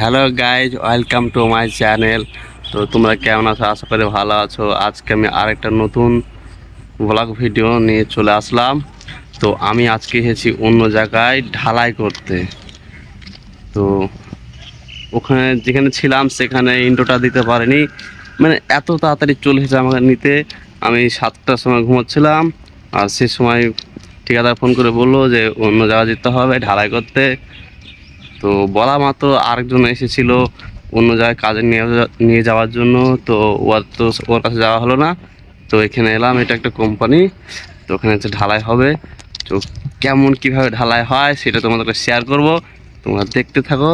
Hello guys, welcome to my channel. তো তোমরা কেমন আছো? আশা করি ভালো আছো। আজকে আমি আরেকটা নতুন ব্লগ ভিডিও নিয়ে চলে আসলাম। তো আমি আজকে এসেছি অন্য জায়গায় ঢালাই করতে। তো ওখানে যেখানে ছিলাম, সেখানে ইন্টোটা দিতে পারিনি। মানে এত তাড়াতাড়ি চলে এসেছে আমাকে নিতে। আমি সাতটার সময় ঘুমাচ্ছিলাম। আর সে সময় ঠিকাদার ফোন করে বলল যে অন্য জায়গায় যেতে হবে ঢালাই করতে। তো বলা মাত্র আরেকজন এসেছিল অন্য জায়গায় কাজে নিয়ে নিয়ে যাওয়ার জন্য, তো ওর তো ওর কাছে যাওয়া হলো না। তো এখানে এলাম, এটা একটা কোম্পানি, তো ওখানে হচ্ছে ঢালাই হবে। তো কেমন কীভাবে ঢালাই হয় সেটা তোমাদেরকে শেয়ার করব, তোমরা দেখতে থাকো।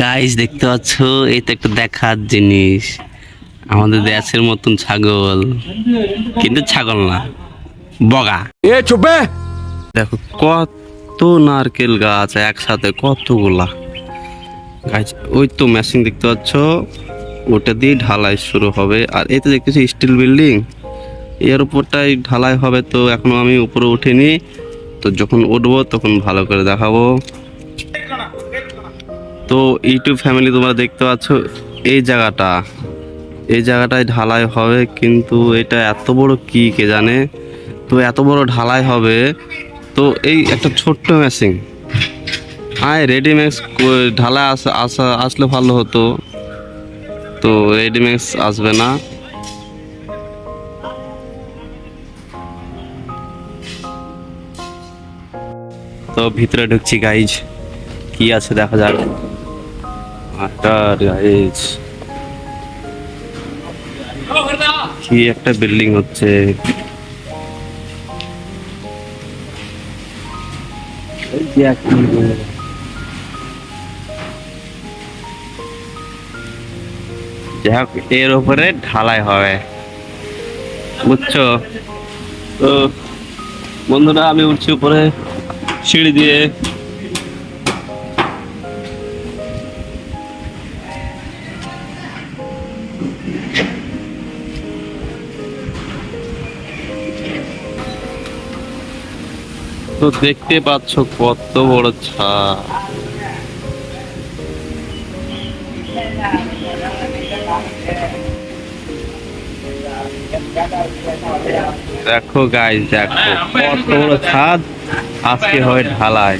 গাইস দেখতে পাচ্ছ, এই তো একটা দেখার জিনিস। আমাদের দেশের মতন ছাগল। কিন্তু ছাগল না বগা। এ চুপে! দেখো কত নারকেল গাছ একসাথে কতগুলা। গাছ ওই তো মেশিন দেখতে পাচ্ছ ওটা দিয়ে ঢালাই শুরু হবে। আর এতে দেখতেছি স্টিল বিল্ডিং এর উপরটাই ঢালাই হবে তো এখনও আমি উপরে উঠিনি। তো যখন উঠবো তখন ভালো করে দেখাবো। তো ইউটিউব ফ্যামিলি তোমরা দেখতে পাচ্ছ এই জায়গাটা। এই জায়গাটায় ঢালাই হবে, কিন্তু এটা এত বড় কি কে জানে? তো এত বড় ঢালাই হবে, তো এই একটা ছোট্ট মেশিন আয় রেডিমেক্স ঢালাই আসা আসা আসলে ভালো হতো। তো রেডিমেক্স আসবে না। তো ভিতরে ঢুকছি গাইজ কি আছে দেখা যাক। আটার গাইজ কি একটা বিল্ডিং হচ্ছে। যাই হোক এর উপরে ঢালাই হবে। বুঝছ? তো বন্ধুরা আমি উঠছি উপরে সিঁড়ি দিয়ে। তো দেখতে পাচ্ছ কত বড় ছাদ। দেখো গাই দেখো কত বড় ছাদ। আজকে হয় ঢালাই।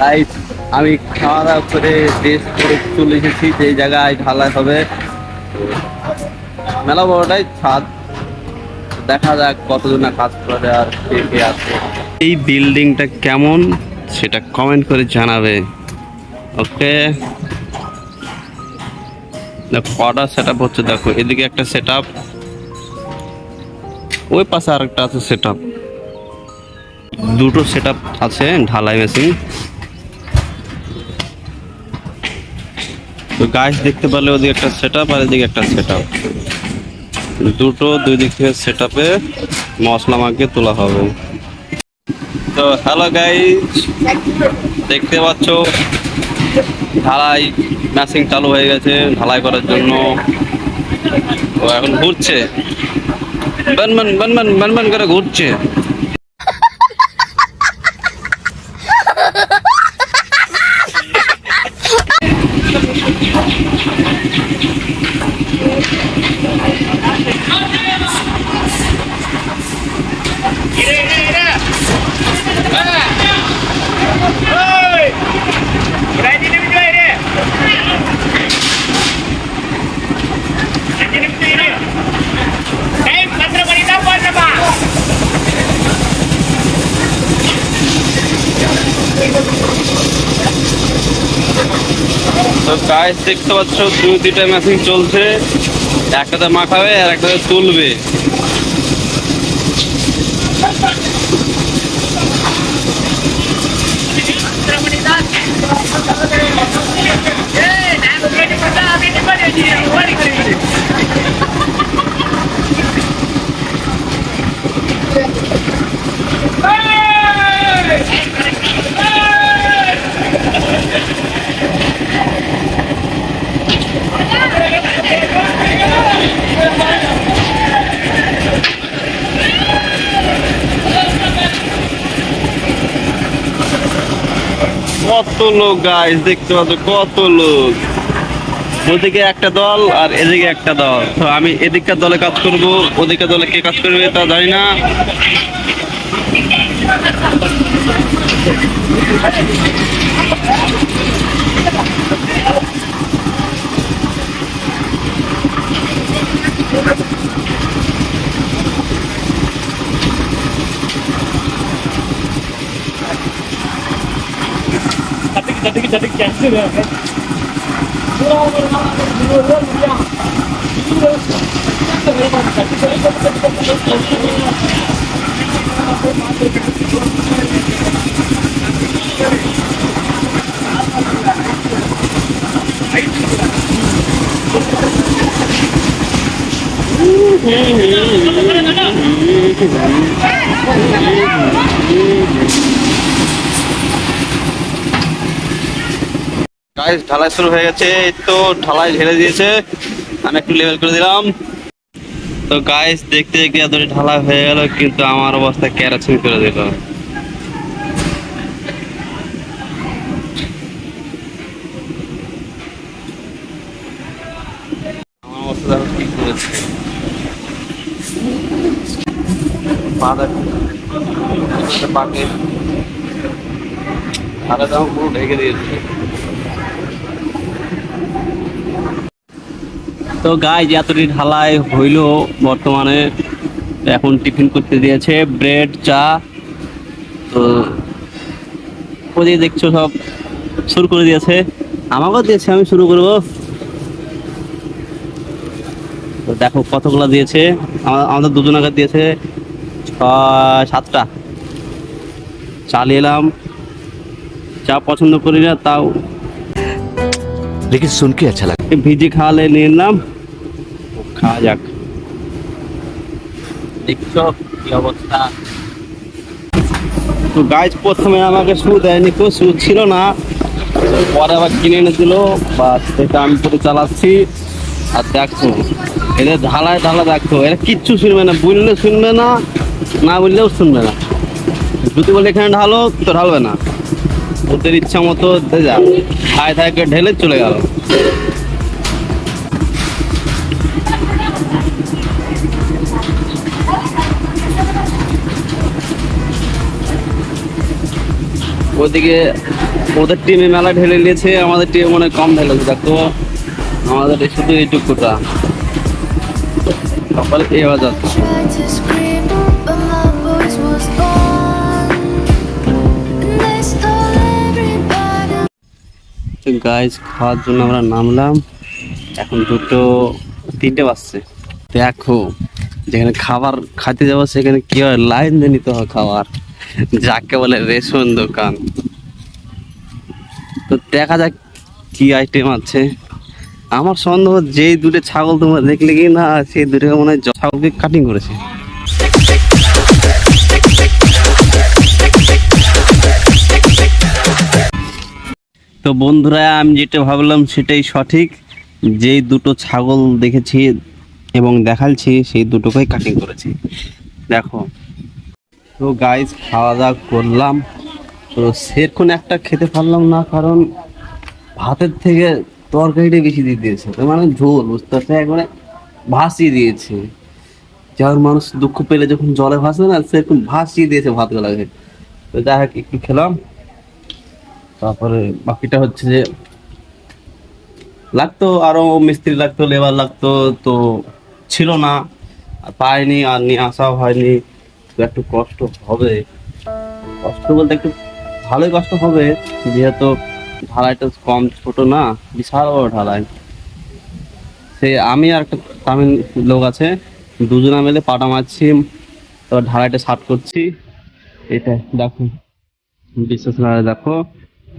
গাইস আমি খাওয়া দাওয়া করে ড্রেস করে চলে এসেছি, যে জায়গায় ঢালাই হবে। মেলা বড়টাই ছাদ। দেখা যাক কতজনা কাজ করে আর কে কে আছে। এই বিল্ডিংটা কেমন, সেটা কমেন্ট করে জানাবে। ওকে দেখো, কটা সেট আপ হচ্ছে, দেখো, এদিকে একটা সেট আপ ওই পাশে আরেকটা আছে সেট আপ দুটো সেট আপ আছে, ঢালাই মেশিন তো গাছ দেখতে পারলে ওদিকে একটা সেট আপ আর এদিকে একটা সেট আপ দুটো, দুই দিক থেকে সেট আপে মশলা মাখিয়ে তোলা হবে। তো হ্যালো গাইজ দেখতে পাচ্ছ, ঢালাই মেশিন চালু হয়ে গেছে ঢালাই করার জন্য। তো এখন ঘুরছে। বানবান বানবান বানবান করে ঘুরছে। তো দেখতে পাচ্ছ দুই দুইটা মেশিন চলছে। একটাতে মাখাবে আর একটাতে তুলবে। Hey! কত লোক গাইস দেখতে পাচ্ছ, কত লোক। ওদিকে একটা দল আর এদিকে একটা দল। তো আমি এদিককার দলে কাজ করব ওদিকে দলে কে কাজ করবে তা জানি না। ചട്ടിക്ക് ചട്ടിക്ക് ചട്ടി വേണം Hey, hey, hey. গাইস ঢালাই শুরু হয়ে গেছে তো ঢালাই ঢেলে দিয়েছে আমি একটু লেভেল করে দিলাম তো গাইস দেখতে দেখতে এতটা ঢালাই হয়ে গেল কিন্তু আমার অবস্থা ক্যারাচিন করে দিল আমার অবস্থা কি করেছে পাকে আরে দাম পুরো ঢেকে দিয়েছে তো গায়ে যে এতটি ঢালাই হইল বর্তমানে এখন টিফিন করতে দিয়েছে ব্রেড চা। তো দেখছ সব শুরু করে দিয়েছে। আমাকেও দিয়েছে আমি শুরু করব। তো দেখো কতগুলো দিয়েছে। আমাদের দুজন আগে দিয়েছে ছয় সাতটা। চালিয়ে এলাম। চা পছন্দ করি না তাও। লেকিন শুনকে আচ্ছা লাগে ভিজে খাওয়ালে নিয়ে নিলাম খাওয়া যাক। দেখছ কি অবস্থা? তো গাছ প্রথমে আমাকে শু দেয়নি তো শু ছিল না। পরে আবার কিনে এনে দিল বা সেটা আমি পরে চালাচ্ছি। আর দেখছ এদের ঢালায় ঢালা দেখছ এরা কিচ্ছু শুনবে না বললে শুনবে না না বললেও শুনবে না। যদি বলে এখানে ঢালো, তো ঢালবে না। ওদের ইচ্ছা মতো ধায় ধায় ঢেলে চলে গেল। ওদিকে ওদের টিমে মেলা ঢেলে নিয়েছে, আমাদের টিমে মনে কম ঢেলেছে দেখো আমাদের এই শুধু এইটুকুটা সকালে they stole everybody. গাইজ খাওয়ার জন্য আমরা নামলাম। এখন দুটো, তিনটে বাজছে। দেখো, যেখানে খাবার খাইতে যাব, সেখানে কি হয়? লাইন দিয়ে নিতে হয় খাবার। যাকে বলে রেশন দোকান। তো দেখা যাক কি আইটেম আছে। আমার সন্দেহ যেই দুটো ছাগল তোমরা দেখলে কি না, সেই দুটো মনে হয় ছাগলকে কাটিং করেছে। তো বন্ধুরা, আমি যেটা ভাবলাম সেটাই সঠিক, যেই দুটো ছাগল দেখেছি এবং দেখালছি, সেই দুটোকেই কাটিং করেছি। দেখো তো গাইজ খাওয়া দাওয়া করলাম। তো সেরকম একটা খেতে পারলাম না, কারণ ভাতের থেকে তরকারিটা বেশি দিয়ে দিয়েছে। তো মানে ঝোল, বুঝতে পারছে একবারে ভাসিয়ে দিয়েছে। যার মানুষ দুঃখ পেলে যখন জলে ভাসে না, সেরকম ভাসিয়ে দিয়েছে ভাতগুলোকে। তো যাই হোক, একটু খেলাম। তারপরে বাকিটা হচ্ছে যে, লাগতো, আরও মিস্ত্রি লাগতো লেবার লাগতো, তো ছিল না। পাইনি, আর নিয়ে আসাও হয়নি। একটু কষ্ট হবে। কষ্ট বলতে একটু ভালোই কষ্ট হবে, যেহেতু ঢালাইটা কম ছোট না, বিশাল বড় ঢালাই। সে আমি আর একটা তামিল লোক আছে, দুজনা মিলে পাটা মারছি তারপর ঢালাইটা শার্ট করছি। এটা দেখো বিশ্বাস না দেখো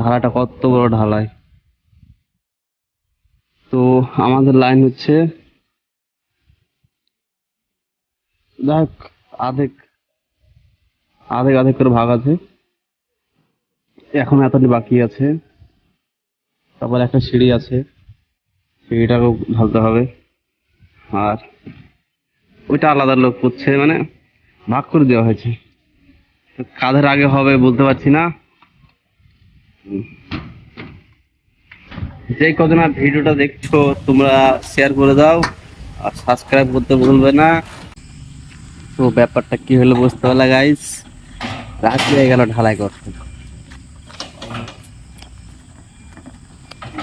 ঢালাটা কত বড় ঢালাই। তো আমাদের লাইন হচ্ছে, দেখ, আধেক আধেক আধেক করে ভাগ আছে। এখন এতটি বাকি আছে। তারপর একটা সিঁড়ি আছে। সিঁড়িটাকেও ঢালতে হবে। আর ওইটা আলাদা লোক করছে মানে ভাগ করে দেওয়া হয়েছে। কাদের আগে হবে বলতে পারছি না। যে কজনা ভিডিওটা দেখছ, তোমরা শেয়ার করে দাও। আর সাবস্ক্রাইব করতে ভুলবে না। তো ব্যাপারটা কি হলো বুঝতে পারলে গাইস রাত হয়ে গেল ঢালাই করতে।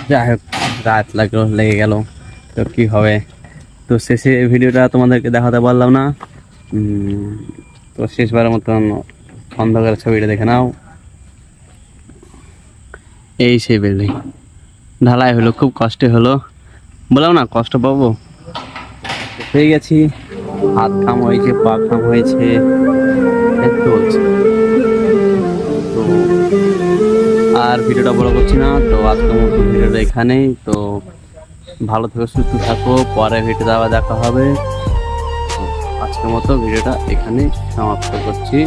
যাই হোক, রাত লাগল, লেগে গেল। তো কি হবে? তো শেষে ভিডিওটা তোমাদেরকে দেখাতে পারলাম না। তো শেষবারের মতন অন্ধকার ছবিটা দেখে নাও। এই সেই বিল্ডিং ঢালাই হলো, খুব কষ্টে হলো। বললাম না, কষ্ট পাবো? হয়ে গেছি। হাত খাম হয়েছে, পা খাম হয়েছে। চলছে আর ভিডিওটা বড় করছি না, তো আজকের মতো ভিডিওটা এখানেই। তো ভালো থেকো, সুস্থ থাকো, পরে ভিডিওটা আবার দেখা হবে। আজকের মতো ভিডিওটা এখানে সমাপ্ত করছি।